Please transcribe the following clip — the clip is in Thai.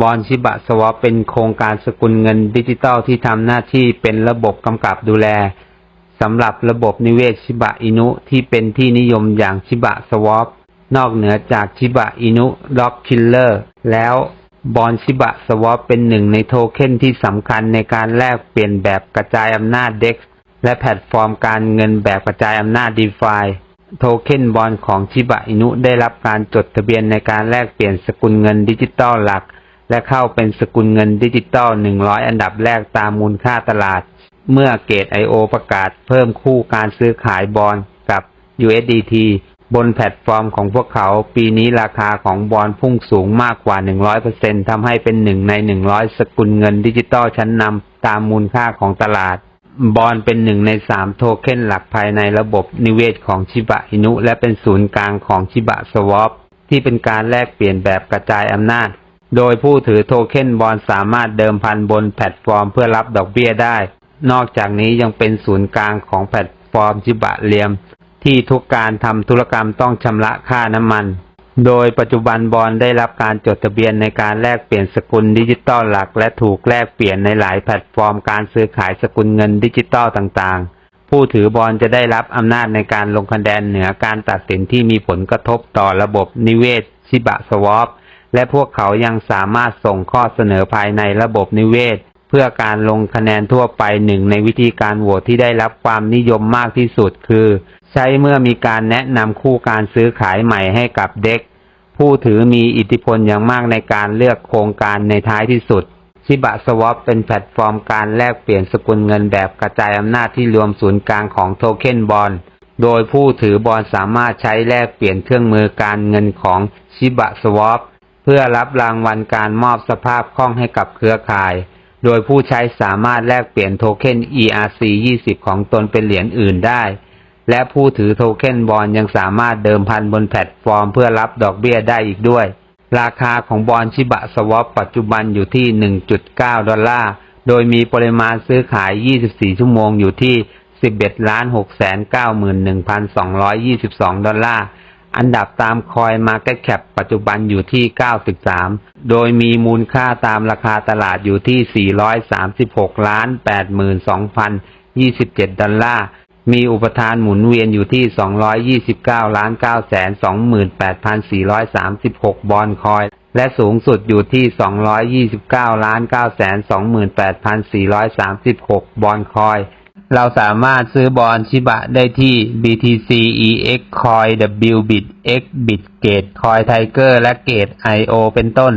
บอลชิบะสวอปเป็นโครงการสกุลเงินดิจิตอลที่ทำหน้าที่เป็นระบบกำกับดูแลสำหรับระบบนิเวศชิบะอินุที่เป็นที่นิยมอย่างชิบะสวอปนอกเหนือจากชิบะอินุล็อกคิลเลอร์แล้วบอลชิบะสวอปเป็นหนึ่งในโทเค็นที่สำคัญในการแลกเปลี่ยนแบบกระจายอำนาจ DEX และแพลตฟอร์มการเงินแบบกระจายอำนาจ DeFi โทเค็นบอลของชิบะอินุได้รับการจดทะเบียนในการแลกเปลี่ยนสกุลเงินดิจิตอลหลัก และเข้าเป็นสกุลเงินดิจิตอล 100 อันดับแรกตามมูลค่าตลาด เมื่อเกต I.O. ประกาศเพิ่มคู่การซื้อขายบอลกับ USDT บนแพลตฟอร์มของพวกเขา ปีนี้ราคาของบอลพุ่งสูงมากกว่า 100%ทำให้เป็นหนึ่งใน 100 สกุลเงินดิจิตอลชั้นนำตามมูลค่าของตลาด บอลเป็นหนึ่งในสามโทเค็นหลักภายในระบบนิเวศของชิบะอินุ และเป็นศูนย์กลางของชิบะสวอปที่เป็นการแลกเปลี่ยนแบบกระจายอำนาจ โดยผู้ถือโทเค็นบอลสามารถเดิมพันบนแพลตฟอร์มเพื่อรับดอกเบี้ยได้ นอกจากนี้ยังเป็นศูนย์กลางของแพลตฟอร์มชิบะเลียม ที่ทุกการทำธุรกรรมต้องชำระค่าน้ำมัน โดยปัจจุบันบอลได้รับการจดทะเบียนในการแลกเปลี่ยนสกุลดิจิตอลหลัก และถูกแลกเปลี่ยนในหลายแพลตฟอร์มการซื้อขายสกุลเงินดิจิตอลต่างๆผู้ถือบอลจะได้รับอำนาจในการลงคะแนนเหนือการตัดสินที่มีผลกระทบต่อระบบนิเวศ ชิบะสวอป และพวกเขายังสามารถส่งข้อเสนอภายในระบบนิเวศ เพื่อการลงคะแนนทั่วไปหนึ่งในวิธีการโหวตที่ได้รับความนิยมมากที่สุดคือ ใช้เมื่อมีการแนะนำคู่การซื้อขายใหม่ให้กับเด็ก ผู้ถือมีอิทธิพลอย่างมากในการเลือกโครงการในท้ายที่สุดชิบะสวอปเป็นแพลตฟอร์มการแลกเปลี่ยนสกุลเงินแบบกระจายอำนาจที่รวมศูนย์กลางของโทเค็นบอลโดยผู้ถือบอลสามารถใช้แลกเปลี่ยนเครื่องมือการเงินของชิบะสวอป เพื่อรับรางวัลการมอบสภาพคล่องให้กับเครือข่าย โดยผู้ใช้สามารถแลกเปลี่ยนโทเค็น ERC20 ของตนเป็นเหรียญอื่นได้ และผู้ถือโทเค็นบอลยังสามารถเดิมพันบนแพลตฟอร์มเพื่อรับดอกเบี้ยได้อีกด้วย ราคาของบอลชิบะสวอปปัจจุบันอยู่ที่ 1.9 ดอลลาร์ โดยมีปริมาณซื้อขาย 24 ชั่วโมงอยู่ที่ 11,691,222 ดอลลาร์ อันดับตามคอยมาร์เก็ตแคปปัจจุบันอยู่ที่ 93 โดยมีมูลค่าตามราคาตลาดอยู่ที่ 436 ล้าน 82,027 ดอลลาร์ มีอุปทานหมุนเวียนอยู่ที่ 229 ล้าน 9 28,436 บอลคอย และสูงสุดอยู่ที่ 229 ล้าน 9 28,436 บอลคอย เราสามารถซื้อบอลชิบะได้ที่ BTC EX Coin WBIT X Bitgate Coin Tiger และ Gate IO เป็นต้น